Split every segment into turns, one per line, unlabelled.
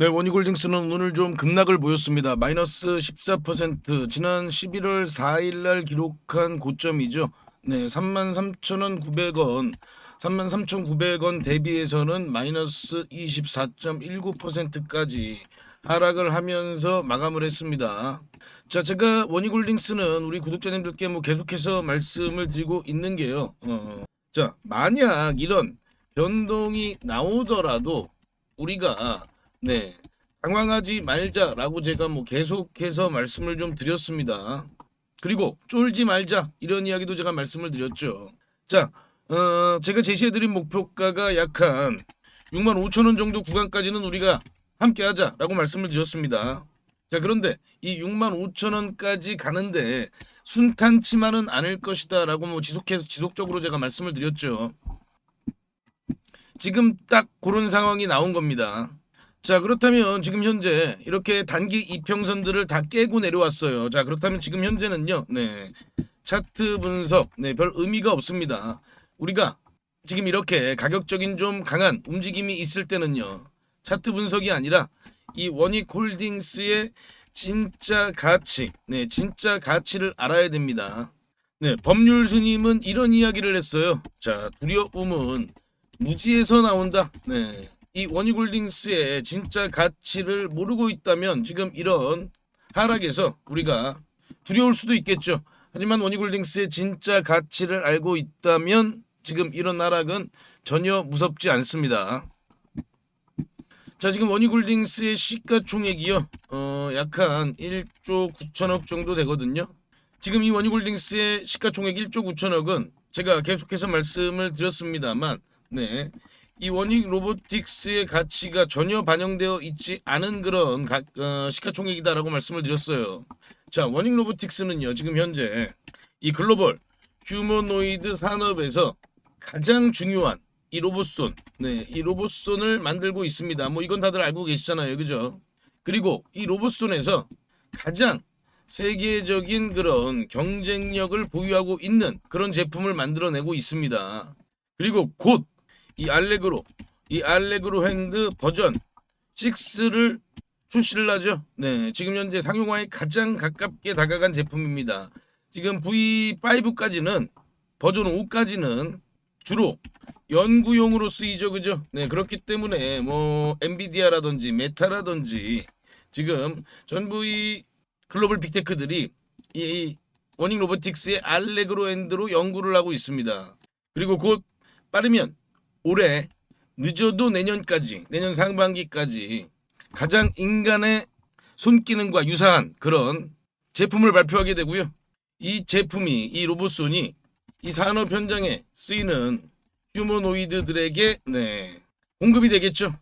네, 원희골딩스는 오늘 좀 급락을 보였습니다. 마이너스 14% 지난 11월 4일 날 기록한 고점이죠. 네, 33,900원. 33,900원 대비해서는 마이너스 24.19%까지 하락을 하면서 마감을 했습니다. 자, 제가 원희골딩스는 우리 구독자님들께 뭐 계속해서 말씀을 드리고 있는 게요. 어, 자, 만약 이런 변동이 나오더라도 우리가 네 당황하지 말자라고 제가 뭐 계속해서 말씀을 좀 드렸습니다. 그리고 쫄지 말자 이런 이야기도 제가 말씀을 드렸죠. 자, 어, 제가 제시해드린 목표가가 약한 6만 5천 원 정도 구간까지는 우리가 함께하자라고 말씀을 드렸습니다. 자, 그런데 이 6만 5천 원까지 가는데 순탄치만은 않을 것이다라고 뭐 지속해서 지속적으로 제가 말씀을 드렸죠. 지금 딱 그런 상황이 나온 겁니다. 자 그렇다면 지금 현재 이렇게 단기 이평선들을 다 깨고 내려왔어요. 자 그렇다면 지금 현재는요, 네 차트 분석, 네별 의미가 없습니다. 우리가 지금 이렇게 가격적인 좀 강한 움직임이 있을 때는요, 차트 분석이 아니라 이 원익 홀딩스의 진짜 가치, 네 진짜 가치를 알아야 됩니다. 네 법률 스님은 이런 이야기를 했어요. 자 두려움은 무지에서 나온다. 네. 이 원희골딩스의 진짜 가치를 모르고 있다면 지금 이런 하락에서 우리가 두려울 수도 있겠죠. 하지만 원희골딩스의 진짜 가치를 알고 있다면 지금 이런 하락은 전혀 무섭지 않습니다. 자 지금 원희골딩스의 시가총액이요 어 약한 1조 9천억 정도 되거든요. 지금 이 원희골딩스의 시가총액 1조 9천억은 제가 계속해서 말씀을 드렸습니다만 네. 이 원익 로보틱스의 가치가 전혀 반영되어 있지 않은 그런 가, 어, 시가총액이다라고 말씀을 드렸어요. 자, 원익 로보틱스는요, 지금 현재 이 글로벌 휴머노이드 산업에서 가장 중요한 이 로봇손, 네, 이 로봇손을 만들고 있습니다. 뭐 이건 다들 알고 계시잖아요, 그죠? 그리고 이 로봇손에서 가장 세계적인 그런 경쟁력을 보유하고 있는 그런 제품을 만들어내고 있습니다. 그리고 곧 이 알레그로 이 알레그로 핸드 버전 6를 출시를 하죠. 네, 지금 현재 상용화에 가장 가깝게 다가간 제품입니다. 지금 V5까지는 버전 5까지는 주로 연구용으로 쓰이죠, 그죠? 네, 그렇기 때문에 뭐 엔비디아라든지 메타라든지 지금 전부 이 글로벌 빅테크들이 이 원익 로보틱스의 알레그로 핸드로 연구를 하고 있습니다. 그리고 곧 빠르면 올해 늦어도 내년까지 내년 상반기까지 가장 인간의 손기능과 유사한 그런 제품을 발표하게 되고요. 이 제품이 이 로봇손이 이 산업 현장에 쓰이는 휴머노이드들에게 네, 공급이 되겠죠.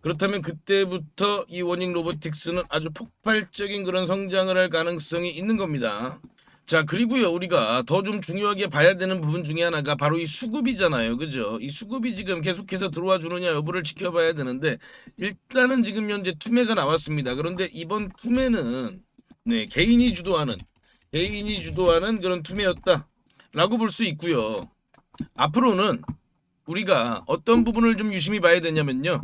그렇다면 그때부터 이 원익 로보틱스는 아주 폭발적인 그런 성장을 할 가능성이 있는 겁니다. 자 그리고요 우리가 더 좀 중요하게 봐야 되는 부분 중에 하나가 바로 이 수급이잖아요. 그죠? 이 수급이 지금 계속해서 들어와 주느냐 여부를 지켜봐야 되는데 일단은 지금 현재 투매가 나왔습니다. 그런데 이번 투매는 네 개인이 주도하는 개인이 주도하는 그런 투매였다 라고 볼 수 있고요. 앞으로는 우리가 어떤 부분을 좀 유심히 봐야 되냐면요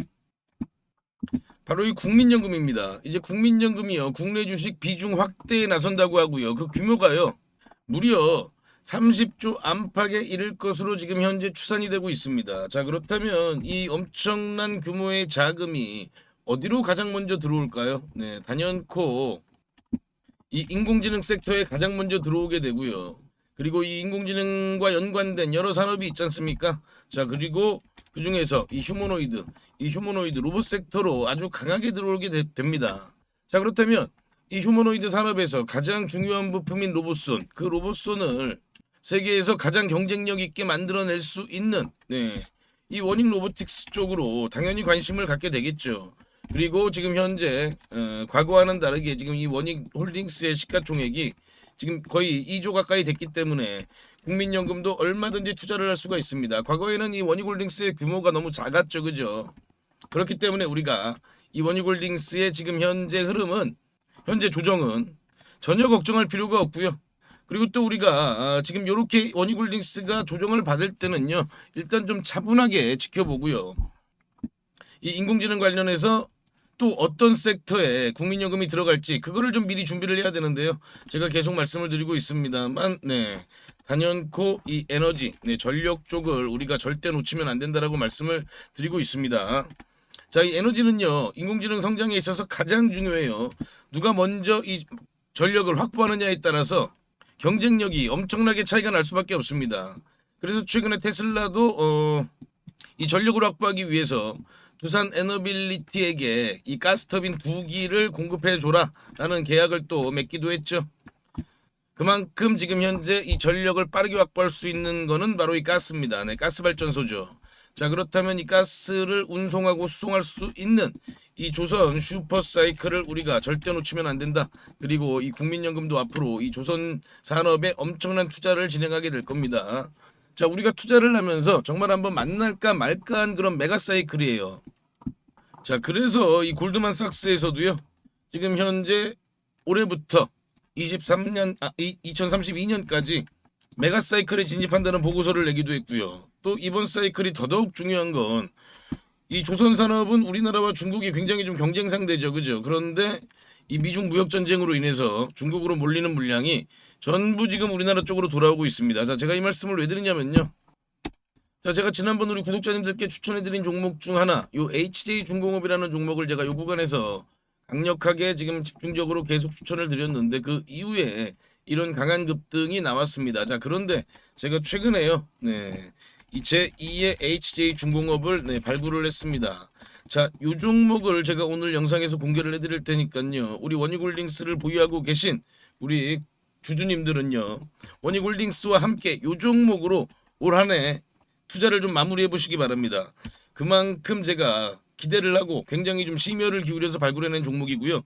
바로 이 국민연금입니다. 이제 국민연금이요. 국내 주식 비중 확대에 나선다고 하고요. 그 규모가요. 무려 30조 안팎에 이를 것으로 지금 현재 추산이 되고 있습니다. 자, 그렇다면 이 엄청난 규모의 자금이 어디로 가장 먼저 들어올까요? 네, 단연코 이 인공지능 섹터에 가장 먼저 들어오게 되고요. 그리고 이 인공지능과 연관된 여러 산업이 있지 않습니까? 자, 그리고 그 중에서 이 휴머노이드, 이 휴머노이드 로봇 섹터로 아주 강하게 들어오게 되, 됩니다. 자 그렇다면 이 휴머노이드 산업에서 가장 중요한 부품인 로봇손, 그 로봇손을 세계에서 가장 경쟁력 있게 만들어낼 수 있는 네, 이 원익 로보틱스 쪽으로 당연히 관심을 갖게 되겠죠. 그리고 지금 현재 어, 과거와는 다르게 지금 이 원익 홀딩스의 시가총액이 지금 거의 2조 가까이 됐기 때문에 국민연금도 얼마든지 투자를 할 수가 있습니다. 과거에는 이 원익홀딩스의 규모가 너무 작았죠, 그죠? 그렇기 때문에 우리가 이 원익홀딩스의 지금 현재 흐름은 현재 조정은 전혀 걱정할 필요가 없고요. 그리고 또 우리가 아, 지금 이렇게 원익홀딩스가 조정을 받을 때는요, 일단 좀 차분하게 지켜보고요. 이 인공지능 관련해서 또 어떤 섹터에 국민연금이 들어갈지 그거를 좀 미리 준비를 해야 되는데요. 제가 계속 말씀을 드리고 있습니다만 네. 단연코 이 에너지, 네, 전력 쪽을 우리가 절대 놓치면 안 된다라고 말씀을 드리고 있습니다. 자, 이 에너지는요. 인공지능 성장에 있어서 가장 중요해요. 누가 먼저 이 전력을 확보하느냐에 따라서 경쟁력이 엄청나게 차이가 날 수밖에 없습니다. 그래서 최근에 테슬라도 어, 이 전력을 확보하기 위해서 두산 에너빌리티에게 이 가스터빈 두 기를 공급해 줘라라는 계약을 또 맺기도 했죠. 그만큼 지금 현재 이 전력을 빠르게 확보할 수 있는 거는 바로 이 가스입니다. 네, 가스 발전소죠. 자, 그렇다면 이 가스를 운송하고 수송할 수 있는 이 조선 슈퍼 사이클을 우리가 절대 놓치면 안 된다. 그리고 이 국민연금도 앞으로 이 조선 산업에 엄청난 투자를 진행하게 될 겁니다. 자, 우리가 투자를 하면서 정말 한번 만날까 말까 한 그런 메가 사이클이에요. 자, 그래서 이 골드만삭스에서도요. 지금 현재 올해부터 23년 아 2032년까지 메가 사이클에 진입한다는 보고서를 내기도 했고요. 또 이번 사이클이 더더욱 중요한 건 이 조선 산업은 우리나라와 중국이 굉장히 좀 경쟁 상대죠. 그죠? 그런데 이 미중 무역 전쟁으로 인해서 중국으로 몰리는 물량이 전부 지금 우리나라 쪽으로 돌아오고 있습니다. 자, 제가 이 말씀을 왜 드리냐면요. 자, 제가 지난번 우리 구독자님들께 추천해드린 종목 중 하나, 요 HJ 중공업이라는 종목을 제가 요 구간에서 강력하게 지금 집중적으로 계속 추천을 드렸는데 그 이후에 이런 강한 급등이 나왔습니다. 자, 그런데 제가 최근에요, 네, 이 제2의 HJ 중공업을 네, 발굴을 했습니다. 자, 요 종목을 제가 오늘 영상에서 공개를 해드릴 테니까요. 우리 원익홀딩스를 보유하고 계신 우리 주주님들은요, 원익홀딩스와 함께 요 종목으로 올 한 해 투자를 좀 마무리해 보시기 바랍니다. 그만큼 제가 기대를 하고 굉장히 좀 심혈을 기울여서 발굴해낸 종목이고요.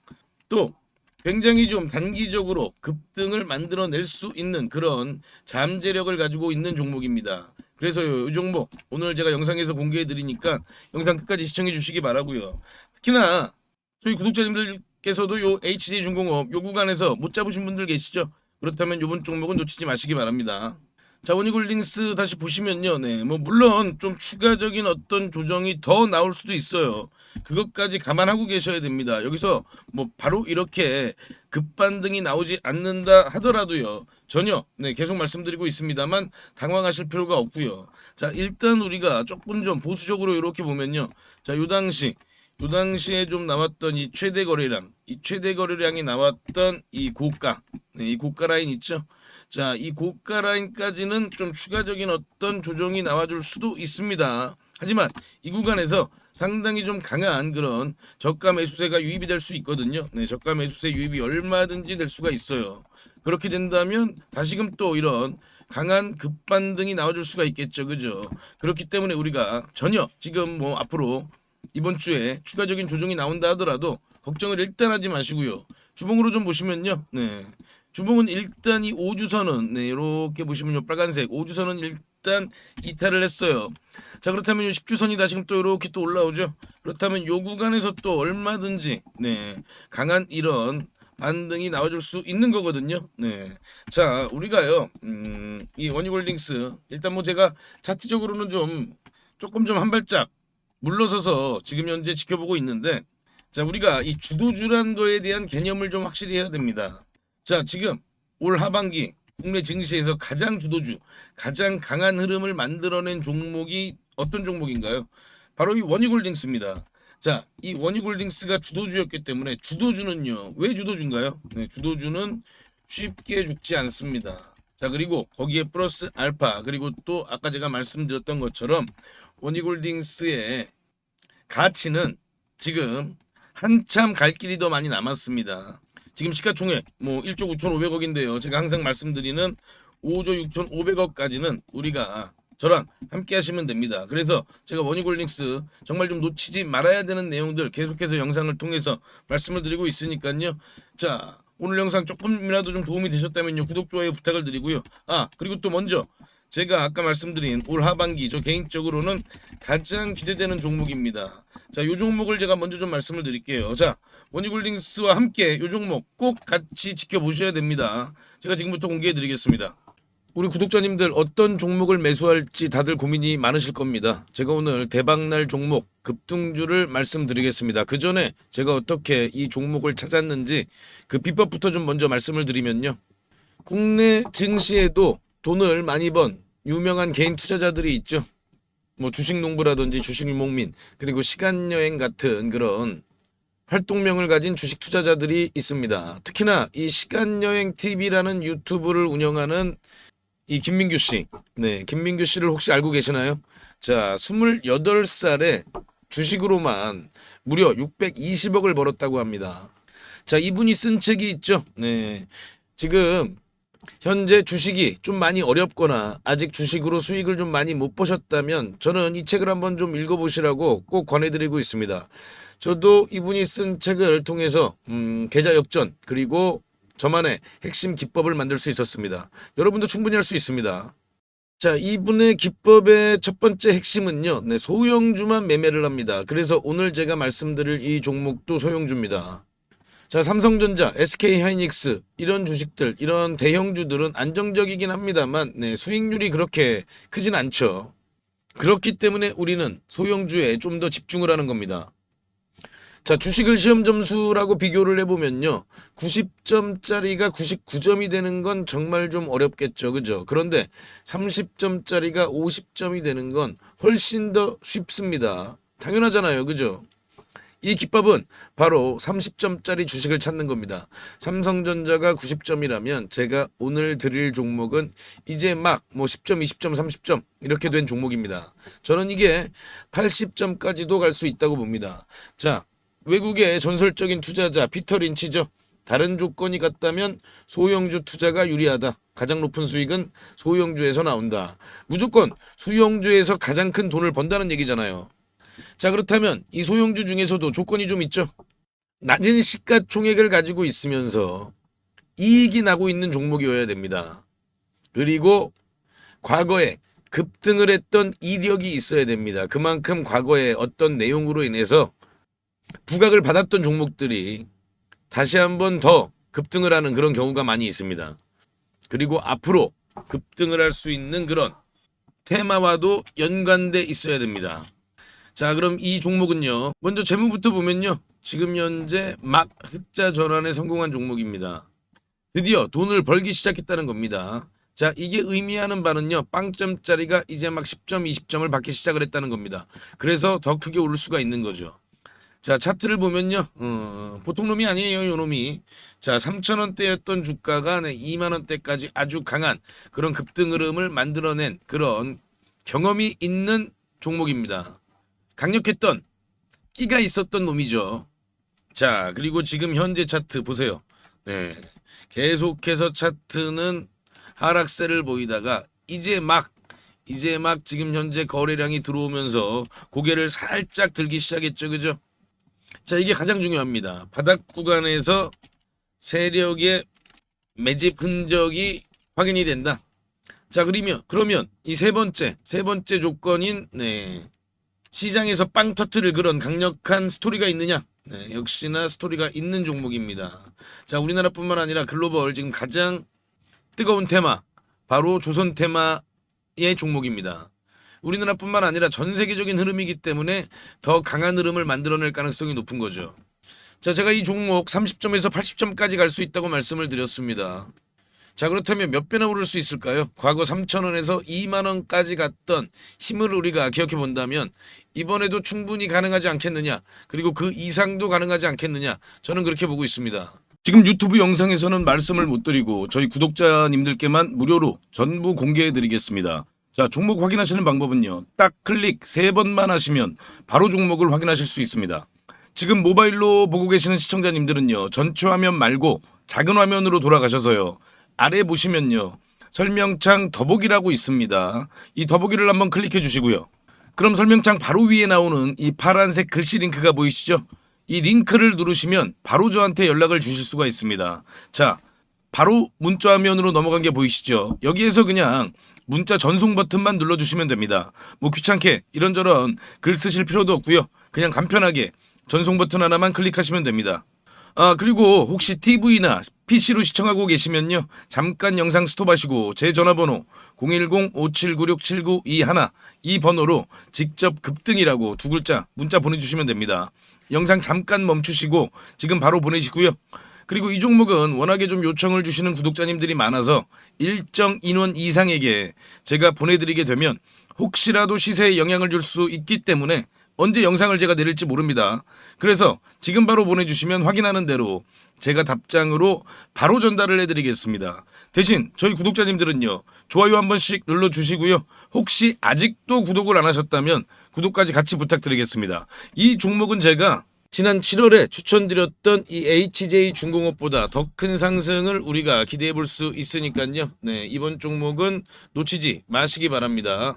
또 굉장히 좀 단기적으로 급등을 만들어낼 수 있는 그런 잠재력을 가지고 있는 종목입니다. 그래서 이 종목 오늘 제가 영상에서 공개해 드리니까 영상 끝까지 시청해 주시기 바라고요. 특히나 저희 구독자님들께서도 요 HJ 중공업 요 구간에서 못 잡으신 분들 계시죠? 그렇다면 요번 종목은 놓치지 마시기 바랍니다. 자 원이골딩스 다시 보시면요, 네, 뭐 물론 좀 추가적인 어떤 조정이 더 나올 수도 있어요. 그것까지 감안하고 계셔야 됩니다. 여기서 뭐 바로 이렇게 급반등이 나오지 않는다 하더라도요, 전혀 네 계속 말씀드리고 있습니다만 당황하실 필요가 없고요. 자 일단 우리가 조금 좀 보수적으로 이렇게 보면요, 자요 당시 요 당시에 좀 나왔던 이 최대 거래량, 이 최대 거래량이 나왔던 이 고가, 네, 이 고가 라인 있죠. 자, 이 고가 라인까지는 좀 추가적인 어떤 조정이 나와줄 수도 있습니다. 하지만 이 구간에서 상당히 좀 강한 그런 저가 매수세가 유입이 될 수 있거든요. 네, 저가 매수세 유입이 얼마든지 될 수가 있어요. 그렇게 된다면 다시금 또 이런 강한 급반등이 나와줄 수가 있겠죠. 그죠? 그렇기 때문에 우리가 전혀 지금 뭐 앞으로 이번 주에 추가적인 조정이 나온다 하더라도 걱정을 일단 하지 마시고요. 주봉으로 좀 보시면요. 네. 주봉은 일단 이 5주선은 네, 이렇게 보시면 요 빨간색 5주선은 일단 이탈을 했어요. 자 그렇다면 요 10주선이 다시금 또 이렇게 또 올라오죠. 그렇다면 요 구간에서 또 얼마든지 네 강한 이런 반등이 나와줄 수 있는 거거든요. 네. 자 우리가요 음, 이 원이골딩스 일단 뭐 제가 차트적으로는 좀 조금 좀 한 발짝 물러서서 지금 현재 지켜보고 있는데 자 우리가 이 주도주란 거에 대한 개념을 좀 확실히 해야 됩니다. 자, 지금 올 하반기 국내 증시에서 가장 주도주, 가장 강한 흐름을 만들어낸 종목이 어떤 종목인가요? 바로 이 원이골딩스입니다. 자, 이 원이골딩스가 주도주였기 때문에 주도주는요. 왜 주도주인가요? 네, 주도주는 쉽게 죽지 않습니다. 자, 그리고 거기에 플러스 알파, 그리고 또 아까 제가 말씀드렸던 것처럼 원이골딩스의 가치는 지금 한참 갈 길이 더 많이 남았습니다. 지금 시가총액 뭐 1조 9,500억인데요. 제가 항상 말씀드리는 5조 6,500억까지는 우리가 저랑 함께 하시면 됩니다. 그래서 제가 원이골링스 정말 좀 놓치지 말아야 되는 내용들 계속해서 영상을 통해서 말씀을 드리고 있으니까요. 자, 오늘 영상 조금이라도 좀 도움이 되셨다면요. 구독, 좋아요 부탁을 드리고요. 아, 그리고 또 먼저 제가 아까 말씀드린 올 하반기 저 개인적으로는 가장 기대되는 종목입니다. 자, 이 종목을 제가 먼저 좀 말씀을 드릴게요. 자, 원이골딩스와 함께 이 종목 꼭 같이 지켜보셔야 됩니다. 제가 지금부터 공개해 드리겠습니다. 우리 구독자님들 어떤 종목을 매수할지 다들 고민이 많으실 겁니다. 제가 오늘 대박날 종목 급등주를 말씀드리겠습니다. 그 전에 제가 어떻게 이 종목을 찾았는지 그 비법부터 좀 먼저 말씀을 드리면요. 국내 증시에도 돈을 많이 번 유명한 개인 투자자들이 있죠. 뭐 주식 농부라든지 주식 유목민 그리고 시간 여행 같은 그런 활동명을 가진 주식 투자자들이 있습니다. 특히나 이 시간 여행 TV라는 유튜브를 운영하는 이 김민규 씨. 네, 김민규 씨를 혹시 알고 계시나요? 자, 28살에 주식으로만 무려 620억을 벌었다고 합니다. 자, 이분이 쓴 책이 있죠. 네. 지금 현재 주식이 좀 많이 어렵거나 아직 주식으로 수익을 좀 많이 못 보셨다면 저는 이 책을 한번 좀 읽어보시라고 꼭 권해드리고 있습니다. 저도 이분이 쓴 책을 통해서 음, 계좌 역전 그리고 저만의 핵심 기법을 만들 수 있었습니다. 여러분도 충분히 할 수 있습니다. 자, 이분의 기법의 첫 번째 핵심은요. 네, 소형주만 매매를 합니다. 그래서 오늘 제가 말씀드릴 이 종목도 소형주입니다. 자, 삼성전자, SK 하이닉스 이런 주식들, 이런 대형주들은 안정적이긴 합니다만 네, 수익률이 그렇게 크진 않죠. 그렇기 때문에 우리는 소형주에 좀 더 집중을 하는 겁니다. 자, 주식을 시험 점수라고 비교를 해보면요. 90점짜리가 99점이 되는 건 정말 좀 어렵겠죠. 그죠? 그런데 30점짜리가 50점이 되는 건 훨씬 더 쉽습니다. 당연하잖아요. 그죠? 이 기법은 바로 30점짜리 주식을 찾는 겁니다. 삼성전자가 90점이라면 제가 오늘 드릴 종목은 이제 막 뭐 10점, 20점, 30점 이렇게 된 종목입니다. 저는 이게 80점까지도 갈 수 있다고 봅니다. 자, 외국의 전설적인 투자자 피터 린치죠. 다른 조건이 같다면 소형주 투자가 유리하다. 가장 높은 수익은 소형주에서 나온다. 무조건 소형주에서 가장 큰 돈을 번다는 얘기잖아요. 자 그렇다면 이 소형주 중에서도 조건이 좀 있죠. 낮은 시가총액을 가지고 있으면서 이익이 나고 있는 종목이어야 됩니다. 그리고 과거에 급등을 했던 이력이 있어야 됩니다. 그만큼 과거에 어떤 내용으로 인해서 부각을 받았던 종목들이 다시 한번 더 급등을 하는 그런 경우가 많이 있습니다. 그리고 앞으로 급등을 할 수 있는 그런 테마와도 연관돼 있어야 됩니다. 자, 그럼 이 종목은요. 먼저 재무부터 보면요. 지금 현재 막 흑자 전환에 성공한 종목입니다. 드디어 돈을 벌기 시작했다는 겁니다. 자, 이게 의미하는 바는요. 빵점짜리가 이제 막 10점, 20점을 받기 시작을 했다는 겁니다. 그래서 더 크게 오를 수가 있는 거죠. 자, 차트를 보면요. 어, 보통 놈이 아니에요, 요 놈이. 자, 3,000원대였던 주가가 네, 2만 원대까지 아주 강한 그런 급등 흐름을 만들어낸 그런 경험이 있는 종목입니다. 강력했던 끼가 있었던 놈이죠. 자, 그리고 지금 현재 차트 보세요. 네. 계속해서 차트는 하락세를 보이다가 이제 막 이제 막 지금 현재 거래량이 들어오면서 고개를 살짝 들기 시작했죠. 그죠? 자, 이게 가장 중요합니다. 바닥 구간에서 세력의 매집 흔적이 확인이 된다. 자, 그러면 그러면 이 세 번째 세 번째 조건인 네. 시장에서 빵 터트릴 그런 강력한 스토리가 있느냐? 네, 역시나 스토리가 있는 종목입니다. 자, 우리나라뿐만 아니라 글로벌 지금 가장 뜨거운 테마 바로 조선 테마의 종목입니다. 우리나라뿐만 아니라 전 세계적인 흐름이기 때문에 더 강한 흐름을 만들어낼 가능성이 높은 거죠. 자, 제가 이 종목 30점에서 80점까지 갈 수 있다고 말씀을 드렸습니다. 자, 그렇다면 몇 배나 오를 수 있을까요? 과거 3,000원에서 2만 원까지 갔던 힘을 우리가 기억해 본다면 이번에도 충분히 가능하지 않겠느냐? 그리고 그 이상도 가능하지 않겠느냐? 저는 그렇게 보고 있습니다. 지금 유튜브 영상에서는 말씀을 못 드리고 저희 구독자님들께만 무료로 전부 공개해 드리겠습니다. 자, 종목 확인하시는 방법은요. 딱 클릭 세 번만 하시면 바로 종목을 확인하실 수 있습니다. 지금 모바일로 보고 계시는 시청자님들은요. 전체 화면 말고 작은 화면으로 돌아가셔서요. 아래 보시면요. 설명창 더보기라고 있습니다. 이 더보기를 한번 클릭해 주시고요. 그럼 설명창 바로 위에 나오는 이 파란색 글씨 링크가 보이시죠? 이 링크를 누르시면 바로 저한테 연락을 주실 수가 있습니다. 자, 바로 문자 화면으로 넘어간 게 보이시죠? 여기에서 그냥 문자 전송 버튼만 눌러주시면 됩니다. 뭐 귀찮게 이런저런 글 쓰실 필요도 없고요. 그냥 간편하게 전송 버튼 하나만 클릭하시면 됩니다. 아 그리고 혹시 TV나 PC로 시청하고 계시면요. 잠깐 영상 스톱하시고 제 전화번호 010-5796-7921 이 번호로 직접 급등이라고 두 글자 문자 보내주시면 됩니다. 영상 잠깐 멈추시고 지금 바로 보내시고요. 그리고 이 종목은 워낙에 좀 요청을 주시는 구독자님들이 많아서 일정 인원 이상에게 제가 보내드리게 되면 혹시라도 시세에 영향을 줄 수 있기 때문에 언제 영상을 제가 내릴지 모릅니다. 그래서 지금 바로 보내주시면 확인하는 대로 제가 답장으로 바로 전달을 해드리겠습니다. 대신 저희 구독자님들은요 좋아요 한 번씩 눌러주시고요. 혹시 아직도 구독을 안 하셨다면 구독까지 같이 부탁드리겠습니다. 이 종목은 제가 지난 7월에 추천드렸던 이 HJ 중공업보다 더 큰 상승을 우리가 기대해 볼 수 있으니까요. 네, 이번 종목은 놓치지 마시기 바랍니다.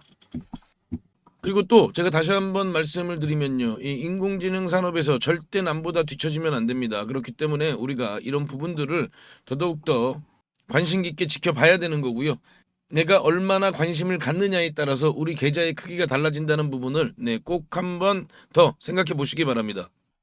그리고 또 제가 다시 한번 말씀을 드리면요. 이 인공지능 산업에서 절대 남보다 뒤처지면 안 됩니다. 그렇기 때문에 우리가 이런 부분들을 더더욱더 관심 깊게 지켜봐야 되는 거고요. 내가 얼마나 관심을 갖느냐에 따라서 우리 계좌의 크기가 달라진다는 부분을 네, 꼭 한번 더 생각해 보시기 바랍니다.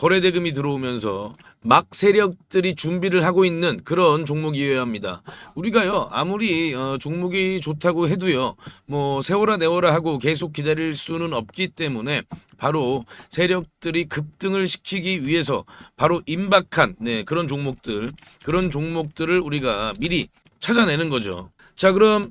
거래 대금이 들어오면서 막 세력들이 준비를 하고 있는 그런 종목이어야 합니다. 우리가요 아무리 어, 종목이 좋다고 해도요 뭐 세워라 내워라 하고 계속 기다릴 수는 없기 때문에 바로 세력들이 급등을 시키기 위해서 바로 임박한 네, 그런 종목들 그런 종목들을 우리가 미리 찾아내는 거죠. 자 그럼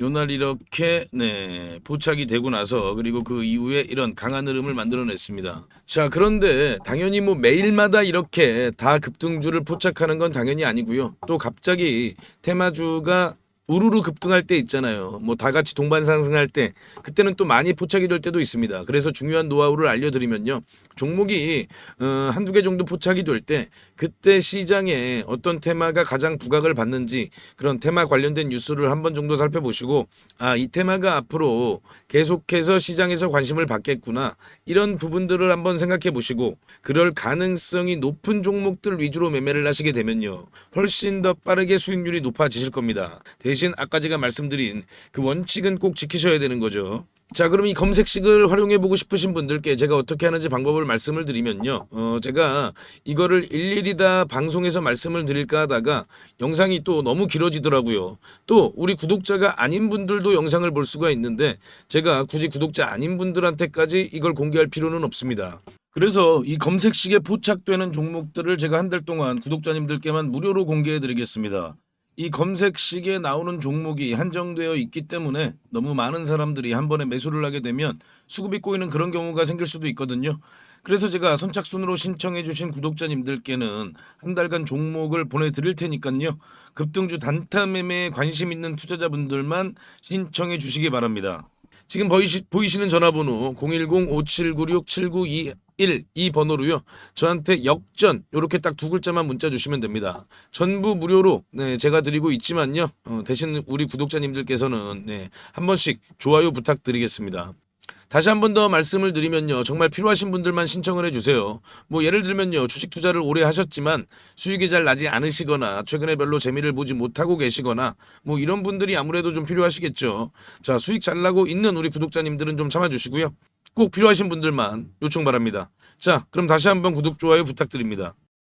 요날 이렇게 네, 포착이 되고 나서 그리고 그 이후에 이런 강한 흐름을 만들어냈습니다. 자, 그런데 당연히 뭐 매일마다 이렇게 다 급등주를 포착하는 건 당연히 아니고요. 또 갑자기 테마주가 우르르 급등할 때 있잖아요. 뭐 다 같이 동반 상승할 때 그때는 또 많이 포착이 될 때도 있습니다. 그래서 중요한 노하우를 알려드리면요. 종목이 어, 한두 개 정도 포착이 될 때 그때 시장에 어떤 테마가 가장 부각을 받는지 그런 테마 관련된 뉴스를 한 번 정도 살펴보시고 아 이 테마가 앞으로 계속해서 시장에서 관심을 받겠구나 이런 부분들을 한번 생각해 보시고 그럴 가능성이 높은 종목들 위주로 매매를 하시게 되면요 훨씬 더 빠르게 수익률이 높아지실 겁니다. 대신 아까 제가 말씀드린 그 원칙은 꼭 지키셔야 되는 거죠. 자 그럼 이 검색식을 활용해 보고 싶으신 분들께 제가 어떻게 하는지 방법을 말씀을 드리면요 어 제가 이거를 일일이 다 방송에서 말씀을 드릴까 하다가 영상이 또 너무 길어지더라고요. 또 우리 구독자가 아닌 분들도 영상을 볼 수가 있는데 제가 굳이 구독자 아닌 분들한테까지 이걸 공개할 필요는 없습니다. 그래서 이 검색식에 포착되는 종목들을 제가 한 달 동안 구독자님들께만 무료로 공개해 드리겠습니다. 이 검색식에 나오는 종목이 한정되어 있기 때문에 너무 많은 사람들이 한 번에 매수를 하게 되면 수급이 꼬이는 그런 경우가 생길 수도 있거든요. 그래서 제가 선착순으로 신청해 주신 구독자님들께는 한 달간 종목을 보내드릴 테니까요. 급등주 단타 매매에 관심 있는 투자자분들만 신청해 주시기 바랍니다. 지금 보이시, 보이시는 전화번호 010-5796-7921 이 번호로요. 저한테 역전 이렇게 딱 두 글자만 문자 주시면 됩니다. 전부 무료로 네, 제가 드리고 있지만요. 어, 대신 우리 구독자님들께서는 네, 한 번씩 좋아요 부탁드리겠습니다. 다시 한 번 더 말씀을 드리면요. 정말 필요하신 분들만 신청을 해주세요. 뭐 예를 들면요. 주식 투자를 오래 하셨지만 수익이 잘 나지 않으시거나 최근에 별로 재미를 보지 못하고 계시거나 뭐 이런 분들이 아무래도 좀 필요하시겠죠. 자 수익 잘 나고 있는 우리 구독자님들은 좀 참아주시고요. 꼭 필요하신 분들만 요청 바랍니다. 자 그럼 다시 한번 구독 좋아요 부탁드립니다.